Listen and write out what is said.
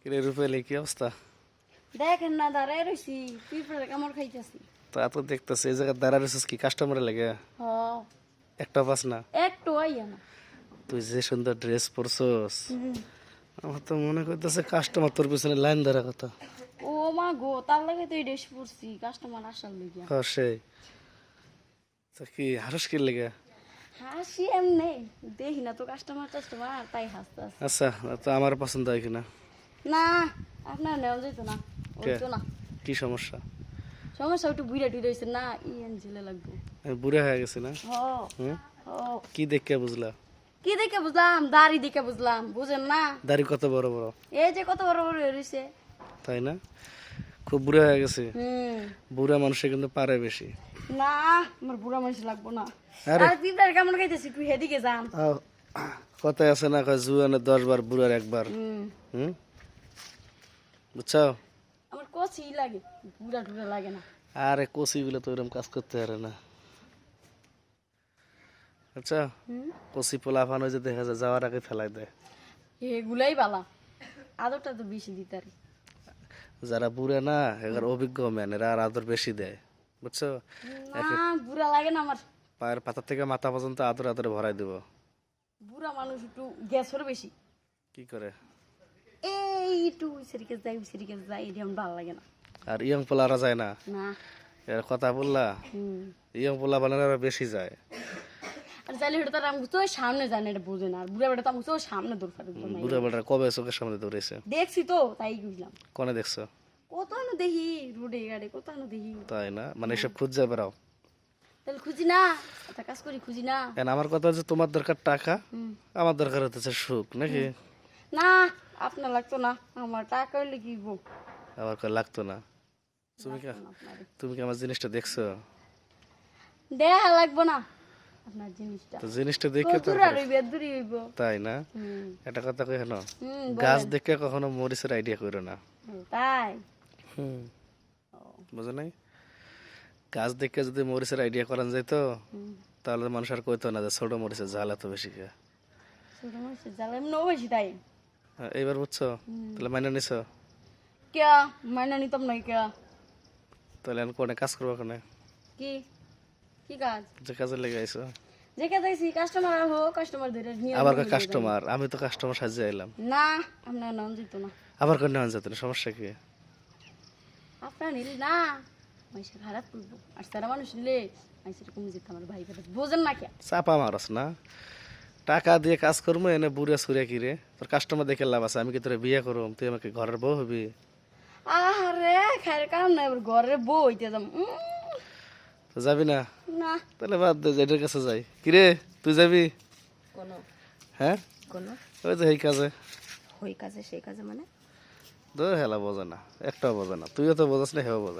কিরে রূপেলি কি অবস্থা দেখেন না দাঁড়ায় রইছি কামড় খাইতেছি তা তো দেখতেছি এই জায়গায় দাঁড়া রয়েছিস কি কাস্টমারে লাগে একটা পাস না একটু আইয়া না তুই যে সুন্দর ড্রেস পরছস আমার তো মনে করতেছে কাস্টমার তোর পিছনে লাইন ধরা কথা ও মা গো তার লাগে তো এই ড্রেস পরছি কাস্টমার আসার লেগে হ্যাঁ সেই তা কি হারস কি লেগে হাসি এমনি দেখি না তো কাস্টমার টাস্টমার তাই হাসতে আচ্ছা তো আমার পছন্দ হয় কিনা না আপনার নেওয়া যেত না কে? ওই তো না। কি সমস্যা? সমস্যা একটু বুড়া টুড়ে হয়েছে না ইয়েন ঝেলে লাগবে। বুড়া হয়ে গেছি না? হ হুম হ। কি দেখে বুঝলা? কি দেখে বুঝলাম? দাড়ি দেখে বুঝলাম বুঝেন না? দাড়ি কত বড় বড়? এই যে কত বড় বড় হয়ে রয়েছে তাই না? খুব বুড়া হয়ে গেছে। হুম। বুড়া মানুষে কিন্তু পারে বেশি। না আমার বুড়া মানুষ লাগবো না। আরে। পিঁপড়ার কেমন খাইতেছি? একটু হেদিকে যান। কথায় আছে না কয় জুয়ানে দশ বার বুড়ার একবার। হুম। হুম? বুঝছ? আমার কচি লাগে বুড়া টুড়া লাগে না। আরে কষিগুলো তো ওরকম কাজ করতে পারে না। আচ্ছা যে দেখা যায় যাওয়ার আগে ফেলাই দেয়। এগুলাই বালা। আদরটা তো বেশি দিতে যারা বুড়ে না এবার অভিজ্ঞ ম্যান এরা আর আদর বেশি দেয়। বুঝছ? বুড়া লাগে না আমার। পায়ের পাতা থেকে মাথা পর্যন্ত আদর আদরে ভরাই দেব। বুড়া মানুষ একটু গ্যাসের বেশি। কি করে? এই একটু যাই সেরিকে যাই এটা আমার ভালো লাগে না আর ইয়ং পোলারা যায় না না এর কথা বললা ইয়ং পোলা বানানোরা বেশি যায় আর চাইলে এটা তার আমি তো সামনে জানি এটা বোঝে না আর বুড়া বেটা তো আমি তো সামনে দৌড় ফাটে বুড়া বেটার কবে চোখের সামনে দৌড়েছে দেখছি তো তাই বুঝলাম কোনে দেখছ কত না দেখি রোডে গাড়ি কত না দেখি তাই না মানে এসব খুঁজ বেড়াও তাহলে খুঁজি না একটা কাজ করি খুঁজি না আমার কথা হচ্ছে তোমার দরকার টাকা আমার দরকার হতেছে সুখ নাকি না আপনার লাগতো না আমার টাকা হইলে কি গো আমার কয় লাগতো না। তুমি কি তুমি কি আমার জিনিসটা দেখছ? দেখা লাগবো না আপনার জিনিসটা। তো জিনিসটা দেখে তো হইবে দূরই হইব। তাই না? এটা কথা কই হুম গাছ দেখে কখনো মরিচের আইডিয়া করো না। তাই। হুম। বুঝো নাই? গাছ দেখে যদি মরিচের আইডিয়া করান যাইতো হুম। তাহলে মানুষ আর কইতো না যে ছোট মরিচের ঝাল এত বেশি ছোট জ্বালা এমনিও বেশি তাই। এইবার বুঝছ? তাহলে মাইনে নিছো? কে মাইনা নিতাম নাই কে তাহলে আমি কোনে কাজ করব কোনে? কি? কি কাজ? যে কাজে লেগে আইছো। যে কাজ আইসি কাস্টমার হো কাস্টমার ধরে নিয়ে আবার কাস্টমার আমি তো কাস্টমার সাজিয়ে এলাম না আপনার নাম দিত না। আবার কোনে নেওয়া যেত না? সমস্যা কি? আপনার নিলে না। মাইসে খারাপ করব। আর সারা মানুষ নিলে মাইসের কমে যেত আমার ভাই বোঝেন না কে চাপা মারস না? টাকা দিয়ে কাজ করব এনে বুড়ে সুরে কিরে। তোর কাস্টমার দেখে লাভ আছে আমি কি তোর বিয়ে করব তুই আমাকে ঘরের বউ হবি? আরে খায়ের কাম না এবার ঘরে বউ হইতে যাম। তো যাবি না? না। তাহলে বাদ দে যেটার কাছে যাই। কিরে তুই যাবি? কোনো। হ্যাঁ? কোনো। ওই যে এই কাজে। হই কাজে সেই কাজে মানে? তো হেলা বোঝে না একটাও বোঝে না। তুইও তো বোঝাস না হেও বোঝে